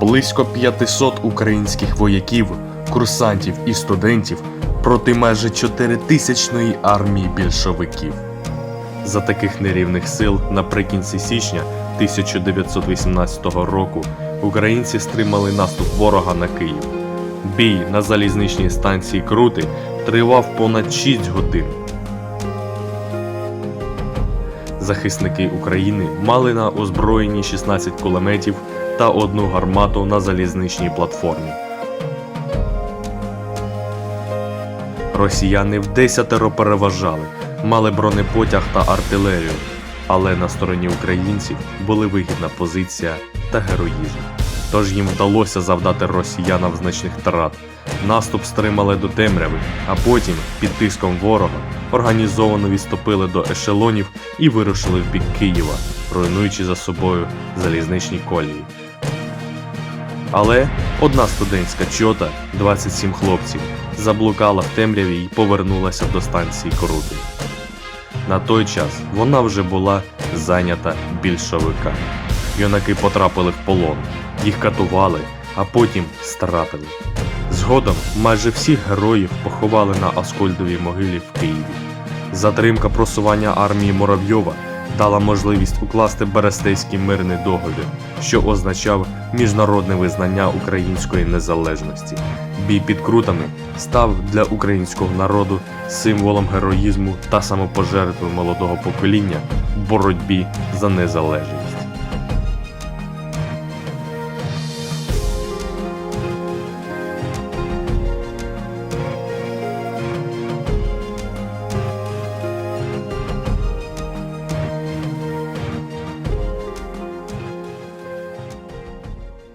Близько 500 українських вояків, курсантів і студентів проти майже 4000-ної армії більшовиків. За таких нерівних сил наприкінці січня 1918 року українці стримали наступ ворога на Київ. Бій на залізничній станції Крути тривав понад 6 годин. Захисники України мали на озброєнні 16 кулеметів та одну гармату на залізничній платформі. Росіяни вдесятеро переважали, мали бронепотяг та артилерію, але на стороні українців були вигідна позиція та героїзм. Тож їм вдалося завдати росіянам значних втрат. Наступ стримали до темряви, а потім, під тиском ворога, організовано відступили до ешелонів і вирушили в бік Києва, руйнуючи за собою залізничні колії. Але одна студентська чота, 27 хлопців, заблукала в темряві і повернулася до станції Крути. На той час вона вже була зайнята більшовиками. Юнаки потрапили в полон, їх катували, а потім стратили. Згодом майже всіх героїв поховали на Аскольдовій могилі в Києві. Затримка просування армії Муравйова дала можливість укласти Берестейський мирний договір, що означав міжнародне визнання української незалежності. Бій під крутами став для українського народу символом героїзму та самопожертви молодого покоління в боротьбі за незалежність.